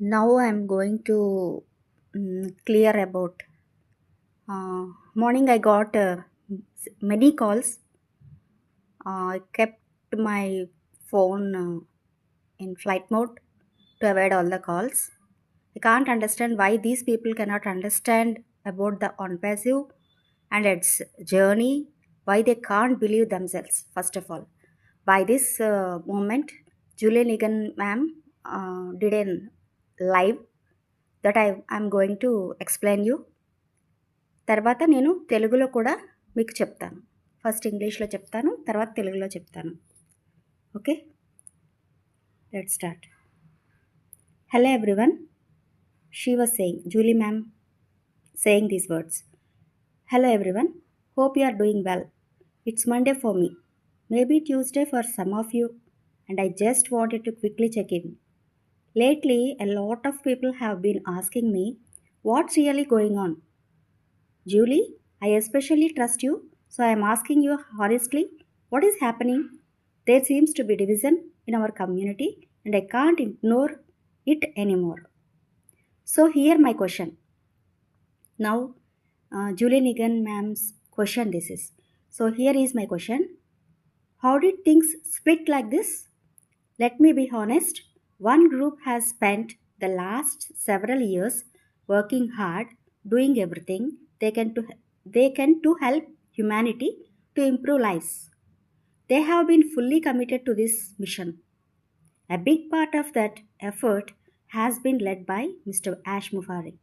Now I'm going to mm, clear about. Uh, morning I got uh, many calls. Uh, I kept my phone uh, in flight mode to avoid all the calls. I can't understand why these people cannot understand about the on passive and its journey. Why they can't believe themselves. First of all, by this uh, moment, Julie Nigan ma'am uh, did an live that I I'm going to explain you. తర్వాత నేను తెలుగులో కూడా మీకు చెప్తాను. First ఇంగ్లీష్లో చెప్తాను తర్వాత తెలుగులో చెప్తాను. Okay? Let start hello everyone she was saying Julie ma'am saying these words hello everyone hope you are doing well it's Monday for me maybe Tuesday for some of you and I just wanted to quickly check in Lately, a lot of people have been asking me what's really going on. Julie, I especially trust you, so I am asking you honestly what is happening. There seems to be division in our community, and I can't ignore it anymore. So, here my question. Now, uh, Julie Nigan ma'am's question this is. So, here is my question How did things split like this? Let me be honest. One group has spent the last several years working hard, doing everything they can to they can to help humanity to improve lives. They have been fully committed to this mission. A big part of that effort has been led by Mr. Ash Mufari,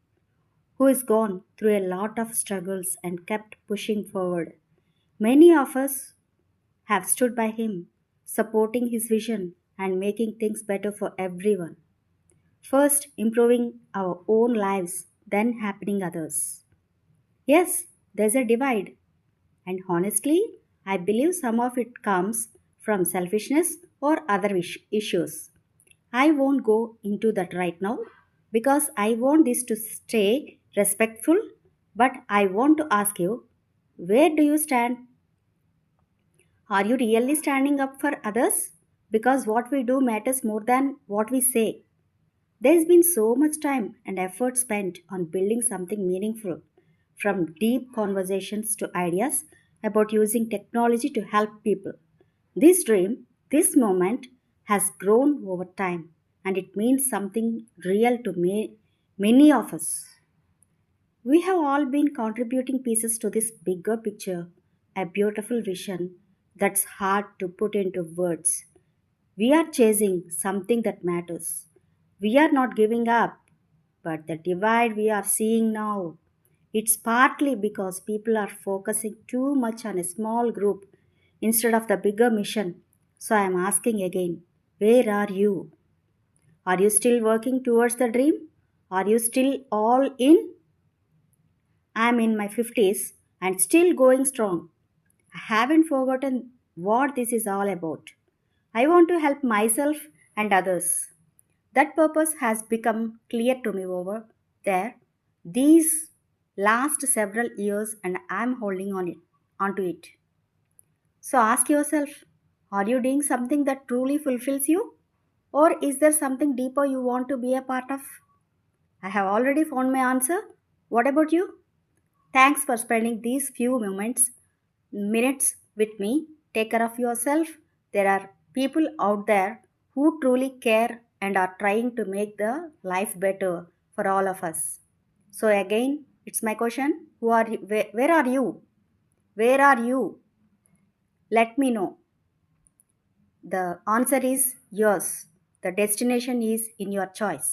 who has gone through a lot of struggles and kept pushing forward. Many of us have stood by him, supporting his vision and making things better for everyone. First, improving our own lives, then happening others. Yes, there's a divide. And honestly, I believe some of it comes from selfishness or other issues. I won't go into that right now because I want this to stay respectful, but I want to ask you where do you stand? Are you really standing up for others? Because what we do matters more than what we say. There's been so much time and effort spent on building something meaningful, from deep conversations to ideas about using technology to help people. This dream, this moment, has grown over time and it means something real to ma- many of us. We have all been contributing pieces to this bigger picture, a beautiful vision that's hard to put into words. We are chasing something that matters. We are not giving up, but the divide we are seeing now, it's partly because people are focusing too much on a small group instead of the bigger mission. So I am asking again, where are you? Are you still working towards the dream? Are you still all in? I am in my 50s and still going strong. I haven't forgotten what this is all about. I want to help myself and others. That purpose has become clear to me over there these last several years and I am holding on it onto it. So ask yourself, are you doing something that truly fulfills you? Or is there something deeper you want to be a part of? I have already found my answer. What about you? Thanks for spending these few moments, minutes with me. Take care of yourself. There are people out there who truly care and are trying to make the life better for all of us. So again, it's my question: Who are you? Where, where are you? Where are you? Let me know. The answer is yours. The destination is in your choice.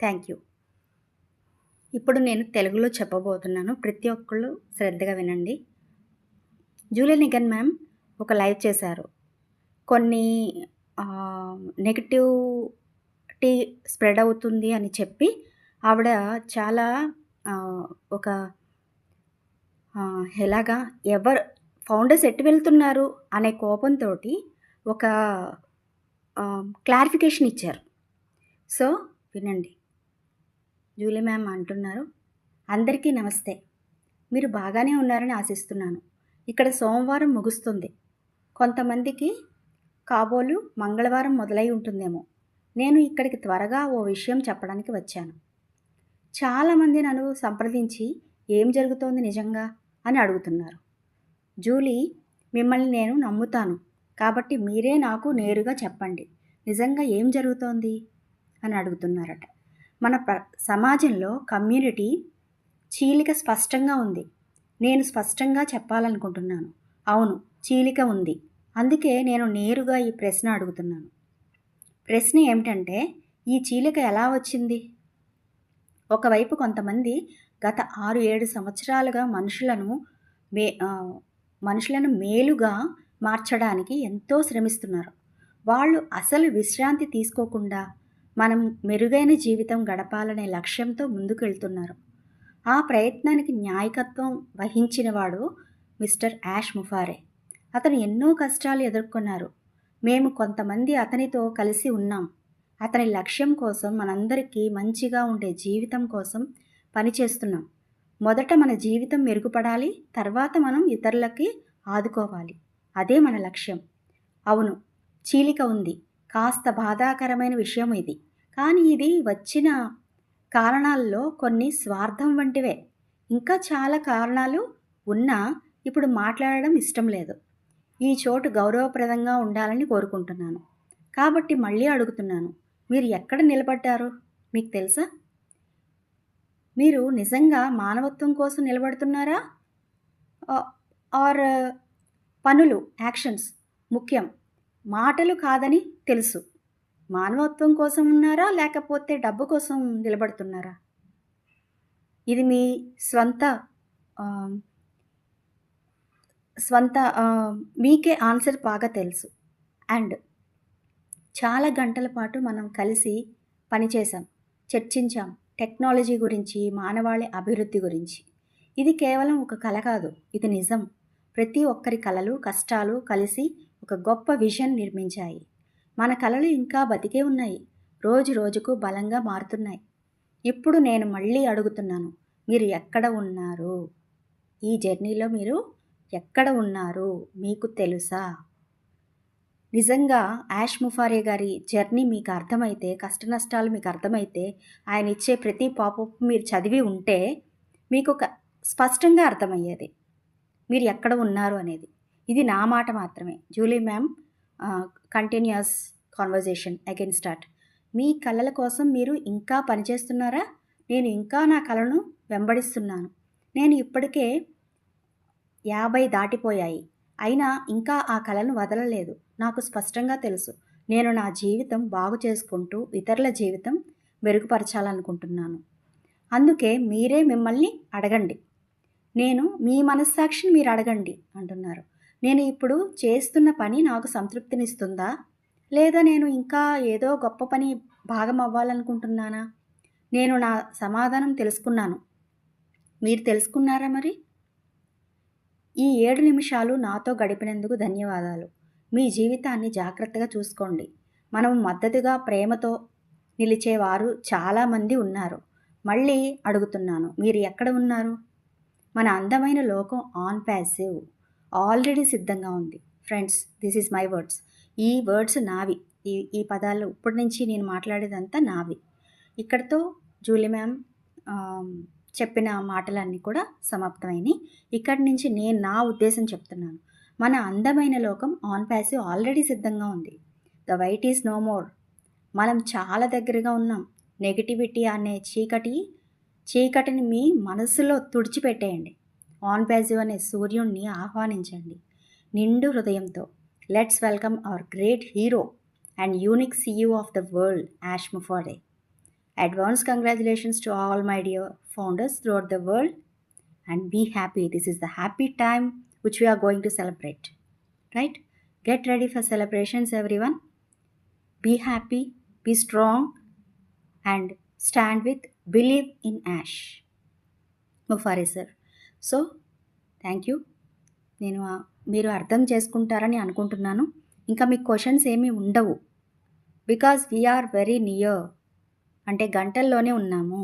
Thank you ఇప్పుడు నేను తెలుగులో చెప్పబోతున్నాను ప్రతి ఒక్కళ్ళు శ్రద్ధగా వినండి Julie నిగన్ ma'am ఒక లైవ్ చేశారు కొన్ని నెగటివిటీ స్ప్రెడ్ అవుతుంది అని చెప్పి ఆవిడ చాలా ఒక ఎలాగా ఎవరు ఫౌండర్స్ ఎటు వెళ్తున్నారు అనే కోపంతో ఒక క్లారిఫికేషన్ ఇచ్చారు. సో వినండి. జూలీ మ్యామ్ అంటున్నారు అందరికీ నమస్తే. మీరు బాగానే ఉన్నారని ఆశిస్తున్నాను. ఇక్కడ సోమవారం ముగుస్తుంది. కొంతమందికి కాబోలు మంగళవారం మొదలై ఉంటుందేమో. నేను ఇక్కడికి త్వరగా ఓ విషయం చెప్పడానికి వచ్చాను. చాలామంది నన్ను సంప్రదించి ఏం జరుగుతోంది నిజంగా? అని అడుగుతున్నారు. జూలీ మిమ్మల్ని నేను నమ్ముతాను. కాబట్టి మీరే నాకు నేరుగా చెప్పండి. నిజంగా ఏం జరుగుతోంది? అని అడుగుతున్నారట. మన ప్ర సమాజంలో కమ్యూనిటీ చీలిక స్పష్టంగా ఉంది. నేను స్పష్టంగా చెప్పాలనుకుంటున్నాను. అవును చీలిక ఉంది. అందుకే నేను నేరుగా ఈ ప్రశ్న అడుగుతున్నాను. ప్రశ్న ఏమిటంటే ఈ చీలిక ఎలా వచ్చింది? ఒకవైపు కొంతమంది గత ఆరు ఏడు సంవత్సరాలుగా మనుషులను మే మనుషులను మేలుగా మార్చడానికి ఎంతో శ్రమిస్తున్నారు. వాళ్ళు అసలు విశ్రాంతి తీసుకోకుండా మనం మెరుగైన జీవితం గడపాలనే లక్ష్యంతో ముందుకెళ్తున్నారు. ఆ ప్రయత్నానికి న్యాయకత్వం వహించినవాడు మిస్టర్ యాష్ ముఫారే. అతను ఎన్నో కష్టాలు ఎదుర్కొన్నారు. మేము కొంతమంది అతనితో కలిసి ఉన్నాం. అతని లక్ష్యం కోసం మనందరికీ మంచిగా ఉండే జీవితం కోసం పనిచేస్తున్నాం. మొదట మన జీవితం మెరుగుపడాలి తర్వాత మనం ఇతరులకి ఆదుకోవాలి. అదే మన లక్ష్యం. అవును చీలిక ఉంది. కాస్త బాధాకరమైన విషయం ఇది. కానీ ఇది వచ్చిన కారణాల్లో కొన్ని స్వార్థం వంటివే. ఇంకా చాలా కారణాలు ఉన్నా ఇప్పుడు మాట్లాడడం ఇష్టం లేదు. ఈ చోటు గౌరవప్రదంగా ఉండాలని కోరుకుంటున్నాను. కాబట్టి మళ్ళీ అడుగుతున్నాను మీరు ఎక్కడ నిలబడ్డారు? మీకు తెలుసా? మీరు నిజంగా మానవత్వం కోసం నిలబడుతున్నారా? ఆర్ పనులు యాక్షన్స్ ముఖ్యం మాటలు కాదని తెలుసు. మానవత్వం కోసం ఉన్నారా? లేకపోతే డబ్బు కోసం నిలబడుతున్నారా? ఇది మీ స్వంత స్వంత మీకే ఆన్సర్ బాగా తెలుసు. అండ్ చాలా గంటల పాటు మనం కలిసి పనిచేసాం చర్చించాం టెక్నాలజీ గురించి మానవాళి అభివృద్ధి గురించి. ఇది కేవలం ఒక కళ కాదు ఇది నిజం. ప్రతి ఒక్కరి కళలు కష్టాలు కలిసి ఒక గొప్ప విజన్ నిర్మించాయి. మన కళలు ఇంకా బతికే ఉన్నాయి రోజు రోజుకు బలంగా మారుతున్నాయి. ఇప్పుడు నేను మళ్ళీ అడుగుతున్నాను మీరు ఎక్కడ ఉన్నారు? ఈ జర్నీలో మీరు ఎక్కడ ఉన్నారు? మీకు తెలుసా? నిజంగా యాష్ ముఫారే గారి జర్నీ మీకు అర్థమైతే కష్ట నష్టాలు మీకు అర్థమైతే ఆయన ఇచ్చే ప్రతి పాపప్ మీరు చదివి ఉంటే మీకు ఒక స్పష్టంగా అర్థమయ్యేది. మీరు ఎక్కడ ఉన్నారు అనేది. ఇది నా మాట మాత్రమే. Julie ma'am continues conversation again start మీ కళల కోసం మీరు ఇంకా పనిచేస్తున్నారా? నేను ఇంకా నా కళను వెంబడిస్తున్నాను. నేను ఇప్పటికే యాభై దాటిపోయాయి. అయినా ఇంకా ఆ కళను వదలలేదు. నాకు స్పష్టంగా తెలుసు. నేను నా జీవితం బాగు చేసుకుంటూ ఇతరుల జీవితం మెరుగుపరచాలనుకుంటున్నాను. అందుకే మీరే మిమ్మల్ని అడగండి. నేను మీ మనస్సాక్షిని మీరు అడగండి అంటున్నారు. నేను ఇప్పుడు చేస్తున్న పని నాకు సంతృప్తినిస్తుందా? లేదా నేను ఇంకా ఏదో గొప్ప పని భాగం అవ్వాలనుకుంటున్నానా నేను నా సమాధానం తెలుసుకున్నాను. మీరు తెలుసుకున్నారా మరి? ఈ ఏడు నిమిషాలు నాతో గడిపినందుకు ధన్యవాదాలు. మీ జీవితాన్ని జాగ్రత్తగా చూసుకోండి. మనం మద్దతుగా ప్రేమతో నిలిచేవారు చాలామంది ఉన్నారు. మళ్ళీ అడుగుతున్నాను మీరు ఎక్కడ ఉన్నారు? మన అందమైన లోకం ఆన్ ప్యాసివ్ ఆల్రెడీ సిద్ధంగా ఉంది. Friends this is my words. ఈ వర్డ్స్ నావి. ఈ ఈ పదాలు ఇప్పటి నుంచి నేను మాట్లాడేదంతా నావి. ఇక్కడితో జూలీ మ్యామ్ చెప్పిన మాటలన్నీ కూడా సమాప్తమైనవి ఇక్కడి నుంచి నేను నా ఉద్దేశం చెప్తున్నాను. మన అందమైన లోకం ఆన్ ప్యాసివ్ ఆల్రెడీ సిద్ధంగా ఉంది. The white is no more. మనం చాలా దగ్గరగా ఉన్నాం. నెగిటివిటీ అనే చీకటి చీకటిని మీ మనసులో తుడిచిపెట్టేయండి. ఆన్ ప్యాసివ్ అనే సూర్యుణ్ణి ఆహ్వానించండి. నిండు హృదయంతో. Let's welcome our great hero and unique CEO of the world Ash Mufari advance congratulations to all my dear founders throughout the world and be happy. This is the happy time which we are going to celebrate. Right? Get ready for celebrations, everyone. Be happy, be strong, and stand with believe in Ash. Mufari sir. So thank you నేను మీరు అర్థం చేసుకుంటారని అనుకుంటున్నాను ఇంకా మీకు questions ఏమీ ఉండవు because we are very near అంటే గంటల్లోనే ఉన్నాము